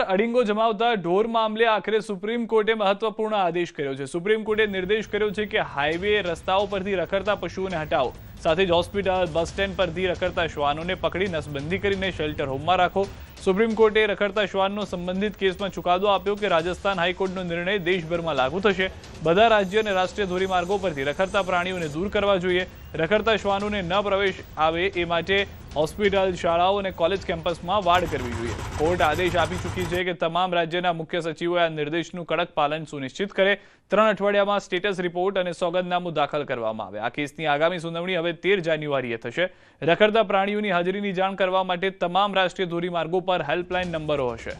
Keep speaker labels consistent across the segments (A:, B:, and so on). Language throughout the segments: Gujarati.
A: અડિંગો જમાવતા ઢોર મામલે આખરે સુપ્રીમ કોર્ટે મહત્વપૂર્ણ આદેશ કર્યો છે. સુપ્રીમ કોર્ટે નિર્દેશ કર્યો છે કે હાઈવે રસ્તાઓ પરથી રખડતા પશુઓને હટાવો. સાથે જ હોસ્પિટલ, બસ સ્ટેન્ડ પરથી રખડતા શ્વાનોને પકડી નસબંધી કરીને શેલ્ટર હોમમાં રાખો. સુપ્રીમ કોર્ટે રખડતા શ્વાનનો સંબંધિત કેસમાં ચુકાદો આપ્યો કે રાજસ્થાન હાઈકોર્ટનો નિર્ણય દેશભરમાં લાગુ થશે. બધા રાજ્ય અને રાષ્ટ્રીય ધોરીમાર્ગો પરથી રખડતા પ્રાણીઓને દૂર કરવા જોઈએ. રખડતા શ્વાનોને ન પ્રવેશ આવે એ માટે હોસ્પિટલ, શાળાઓ અને કોલેજ કેમ્પસમાં વાડ કરવી જોઈએ. કોર્ટ આદેશ આપી ચૂકી છે કે તમામ રાજ્યના મુખ્ય સચિવોએ આ નિર્દેશનું કડક પાલન સુનિશ્ચિત કરે. ત્રણ અઠવાડિયામાં સ્ટેટસ રિપોર્ટ અને સોગંદનામું દાખલ કરવામાં આવે. આ કેસની આગામી સુનાવણી હવે તેર જાન્યુઆરીએ થશે. રખડતા પ્રાણીઓની હાજરીની જાણ કરવા માટે તમામ રાષ્ટ્રીય ધોરીમાર્ગો પર હેલ્પલાઇન નંબરો હશે.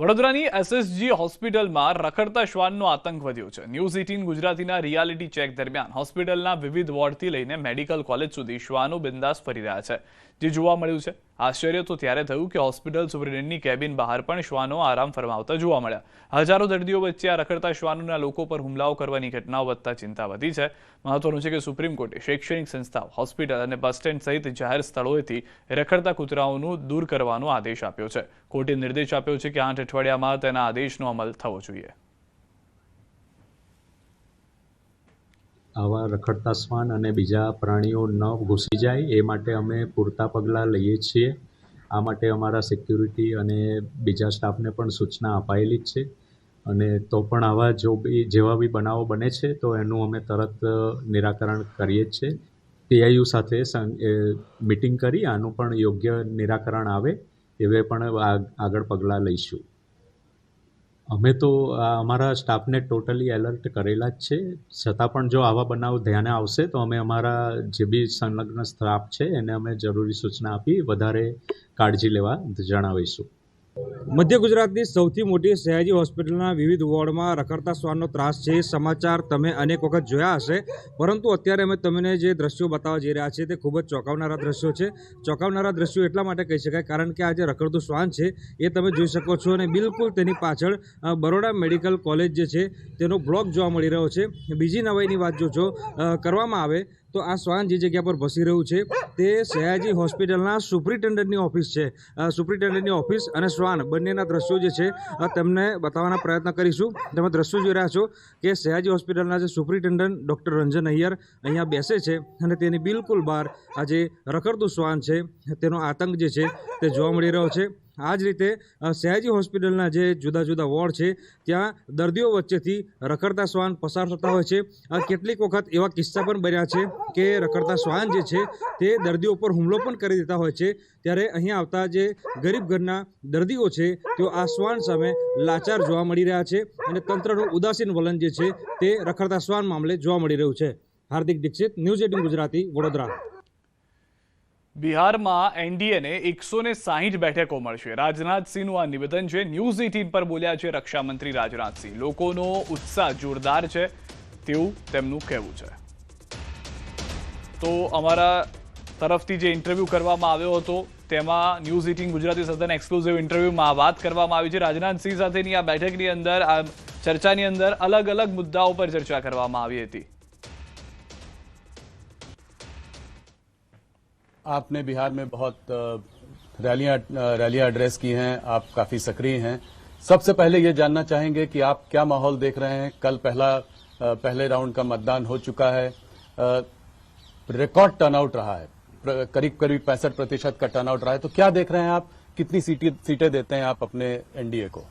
A: વડોદરાની એસએસજી હોસ્પિટલમાં રખડતા શ્વાનનો આતંક વધ્યો છે. ન્યૂઝ એટીન ગુજરાતીના રિયાલિટી ચેક દરમિયાન હોસ્પિટલના વિવિધ વોર્ડથી લઈને મેડિકલ કોલેજ સુધી શ્વાનો બિંદાસ ફરી રહ્યા છે. જે જોવા મળ્યું છે, આશ્ચર્ય તો ત્યારે થયું કે હોસ્પિટલ સુપ્રિન્ટેન્ડન્ટની કેબિન બહાર પણ શ્વાનો આરામ ફરમાવતા જોવા મળ્યા. હજારો દર્દીઓ વચ્ચે આ રખડતા શ્વાનોના લોકો પર હુમલાઓ કરવાની ઘટનાઓ વધતા ચિંતા વધી છે. મહત્વનું છે કે સુપ્રીમ કોર્ટે શૈક્ષણિક સંસ્થાઓ, હોસ્પિટલ અને બસ સ્ટેન્ડ સહિત જાહેર સ્થળોએથી રખડતા કૂતરાઓનું દૂર કરવાનો આદેશ આપ્યો છે. કોર્ટે નિર્દેશ આપ્યો છે કે આઠ અઠવાડિયામાં તેના આદેશનો અમલ થવો જોઈએ.
B: આવા રખડતા શ્વાન અને બીજા પ્રાણીઓ ન ઘૂસી જાય એ માટે અમે પૂરતા પગલાં લઈએ છીએ. આ માટે અમારા સિક્યુરિટી અને બીજા સ્ટાફને પણ સૂચના અપાયેલી જ છે. અને તો પણ આવા જો બી જેવા બી બનાવો બને છે, તો એનું અમે તરત નિરાકરણ કરીએ જ છે પીઆઈયુ સાથે મિટિંગ કરી આનું પણ યોગ્ય નિરાકરણ આવે એવે પણ આગળ પગલાં લઈશું. અમે તો અમારા સ્ટાફને ટોટલી એલર્ટ કરેલા જ છે. છતાં પણ જો આવા બનાવ ધ્યાને આવશે, તો અમે અમારા જે બી સંલગ્ન સ્ટાફ છે, એને અમે જરૂરી સૂચના આપી વધારે કાળજી લેવા જણાવીશું.
C: મધ્ય ગુજરાતની સૌથી મોટી સયાજી હોસ્પિટલના વિવિધ વોર્ડમાં રખડતા શ્વાનનો ત્રાસ છે. સમાચાર તમે અનેક વખત જોયા હશે, પરંતુ અત્યારે અમે તમને જે દ્રશ્યો બતાવવા જઈ રહ્યા છે તે ખૂબ જ ચોંકાવનારા દ્રશ્યો છે. ચોંકાવનારા દ્રશ્યો એટલા માટે કહી શકાય, કારણ કે આ જે રખડતું શ્વાન છે, એ તમે જોઈ શકો છો અને બિલકુલ તેની પાછળ બરોડા મેડિકલ કોલેજ જે છે, તેનો બ્લોક જોવા મળી રહ્યો છે. બીજી નવાઈની વાત જો જો કરવામાં આવે તો આ શ્વાન જે જગ્યા પર ભસી રહ્યું છે, તે સયાજી હોસ્પિટલના સુપ્રિન્ટેન્ડન્ટની ઓફિસ છે. સુપ્રિન્ટેન્ડન્ટની ઓફિસ અને શ્વાન બંનેના દ્રશ્યો જે છે તેમને બતાવવાના પ્રયત્ન કરીશું. તમે દ્રશ્યો જોઈ રહ્યા છો કે સયાજી હોસ્પિટલના જે સુપ્રિન્ટેન્ડન્ટ ડૉક્ટર રંજન અય્યર અહીંયા બેસે છે અને તેની બિલકુલ બહાર આ જે રખડતું શ્વાન છે. તેનો આતંક જે છે, તે જોવા મળી રહ્યો છે. આ જ રીતે સયાજી હોસ્પિટલના જે જુદા જુદા વોર્ડ છે, ત્યાં દર્દીઓ વચ્ચેથી રખડતા શ્વાન પસાર થતા હોય છે. કેટલીક વખત એવા કિસ્સા પણ બન્યા છે કે રખડતા શ્વાન જે છે, તે દર્દીઓ પર હુમલો પણ કરી દેતા હોય છે. ત્યારે અહીંયા આવતા જે ગરીબ ઘરના દર્દીઓ છે, તેઓ આ શ્વાન સામે લાચાર જોવા મળી રહ્યા છે અને તંત્રનું ઉદાસીન વલણ જે છે, તે રખડતા શ્વાન મામલે જોવા મળી રહ્યું છે. Hardik Dixit, news eighteen Gujarati, Vadodara.
A: બિહારમાં એનડીએને એકસો ને સાહીઠ બેઠકો મળશે. રાજનાથસિંહનું આ નિવેદન છે. ન્યૂઝ એટીન પર બોલ્યા છે રક્ષામંત્રી રાજનાથસિંહ લોકોનો ઉત્સાહ જોરદાર છે તેવું તેમનું કહેવું છે. તો અમારા તરફથી જે ઇન્ટરવ્યૂ કરવામાં આવ્યો હતો, તેમાં ન્યૂઝ એટીન ગુજરાતી સદન એક્સક્લુઝિવ ઇન્ટરવ્યૂમાં વાત કરવામાં આવી છે. રાજનાથસિંહ સાથેની આ બેઠકની અંદર, આ ચર્ચાની અંદર અલગ અલગ મુદ્દાઓ પર ચર્ચા કરવામાં આવી હતી.
D: आपने बिहार में बहुत रैलियाँ रैलियाँ एड्रेस की हैं, आप काफ़ी सक्रिय हैं। सबसे पहले ये जानना चाहेंगे कि आप क्या माहौल देख रहे हैं? कल पहला पहले राउंड का मतदान हो चुका है। रिकॉर्ड टर्नआउट रहा है। करीब करीब पैंसठ प्रतिशत का टर्नआउट रहा है। तो क्या देख रहे हैं आप? कितनी सीटें सीटें देते हैं आप अपने एनडीए को?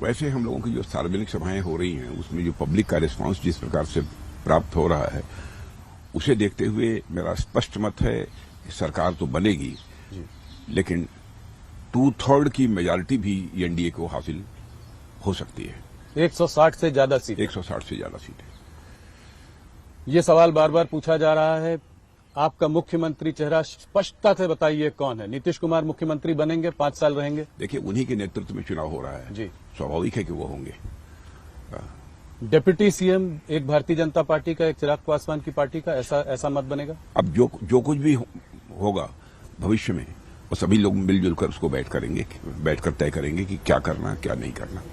E: वैसे हम लोगों की जो सार्वजनिक सभाएँ हो रही हैं, उसमें जो पब्लिक का रिस्पांस जिस प्रकार से प्राप्त हो रहा है, उसे देखते हुए मेरा स्पष्ट मत है सरकार तो बनेगी लेकिन टू थर्ड की मेजॉरिटी भी एनडीए को हासिल हो सकती है।
D: 160 से ज़्यादा सीटें।
E: 160 से ज़्यादा सीटें।
D: ये सवाल बार बार पूछा जा रहा है। आपका मुख्यमंत्री चेहरा स्पष्टता से बताइए कौन है? नीतीश कुमार मुख्यमंत्री बनेंगे पाँच साल रहेंगे।
E: देखिए उन्हीं के नेतृत्व में चुनाव हो रहा है।
D: जी।
E: स्वाभाविक है कि वो होंगे।
D: डिप्टी सीएम एक भारतीय जनता पार्टी का एक चिराग पासवान की पार्टी का ऐसा ऐसा मत बनेगा।
E: अब जो जो कुछ भी हो- होगा भविष्य में वो सभी लोग मिलजुल कर उसको बैठ करेंगे बैठकर तय करेंगे कि क्या करना क्या नहीं करना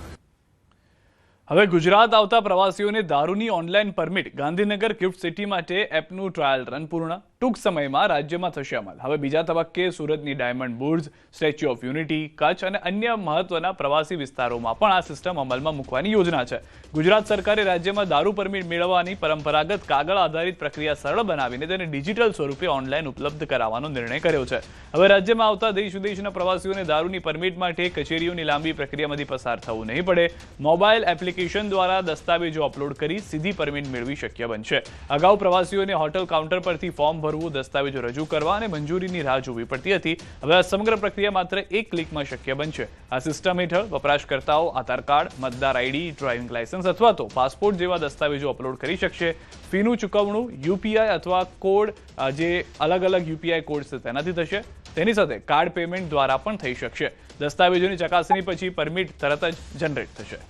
A: હવે ગુજરાત આવતા પ્રવાસીઓને દારૂની online permit Gandhinagar GIFT City માટે એપનું ટ્રાયલ રન પૂર્ણ ટૂંક સમયમાં રાજ્યમાં થશે અમલ. હવે બીજા તબક્કે સુરતની diamond bourse, statue of unity, Kutch અને અન્ય મહત્વના પ્રવાસી વિસ્તારોમાં પણ આ સિસ્ટમ અમલમાં મૂકવાની યોજના છે. ગુજરાત સરકારે રાજ્યમાં દારૂ પરમિટ મેળવવાની પરંપરાગત કાગળ આધારિત પ્રક્રિયા સરળ બનાવીને તેને ડિજિટલ સ્વરૂપે ઓનલાઈન ઉપલબ્ધ કરાવવાનો નિર્ણય કર્યો છે. હવે રાજ્યમાં આવતા દેશ વિદેશના પ્રવાસીઓને દારૂની પરમિટ માટે કચેરીઓની લાંબી પ્રક્રિયામાંથી પસાર થવું નહીં પડે. મોબાઈલ એપ્લિકેશન દ્વારા દસ્તાવેજો અપલોડ કરી સીધી પરમિટ મેળવી શક્ય બનશે. અગાઉ પ્રવાસીઓને હોટલ કાઉન્ટર પરથી ફોર્મ ભરવું દસ્તાવેજો રજૂ કરવા અને મંજૂરીની રાહ જોવી પડતી હતી. હવે આ સમગ્ર પ્રક્રિયા માત્ર એક ક્લિકમાં શક્ય બનશે. આ સિસ્ટમ હેઠળ વપરાશકર્તાઓ, આધાર કાર્ડ, મતદાર આઈડી, ડ્રાઇવિંગ લાયસન્સ અથવા તો પાસપોર્ટ જેવા દસ્તાવેજો અપલોડ કરી શકશે. ફીનું ચૂકવણું, યુપીઆઈ અથવા કોડ જે અલગ અલગ યુપીઆઈ કોડ છે તેનાથી થશે. તેની સાથે કાર્ડ પેમેન્ટ દ્વારા પણ થઈ શકશે. દસ્તાવેજોની ચકાસણી પછી પરમિટ તરત જ જનરેટ થશે.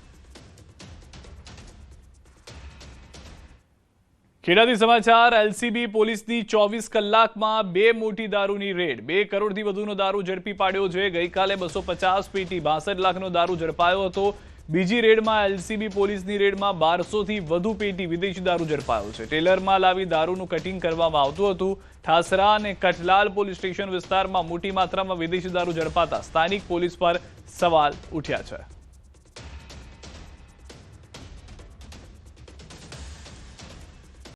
A: ખેડાથી સમાચાર, એલસીબી પોલીસની ચોવીસ કલાકમાં બે મોટી દારૂની રેડ, બે કરોડથી વધુનો દારૂ ઝડપી પાડ્યો છે. ગઈકાલે બસો પચાસ પેટી, બાસઠ લાખનો દારૂ ઝડપાયો હતો. બીજી રેડમાં એલસીબી પોલીસની રેડમાં બારસોથી વધુ પેટી વિદેશી દારૂ ઝડપાયો છે. ટેલરમાં લાવી દારૂનું કટિંગ કરવામાં આવતું હતું. ઠાસરા અને કટલાલ પોલીસ સ્ટેશન વિસ્તારમાં મોટી માત્રામાં વિદેશી દારૂ ઝડપાતા સ્થાનિક પોલીસ પર સવાલ ઉઠ્યા છે.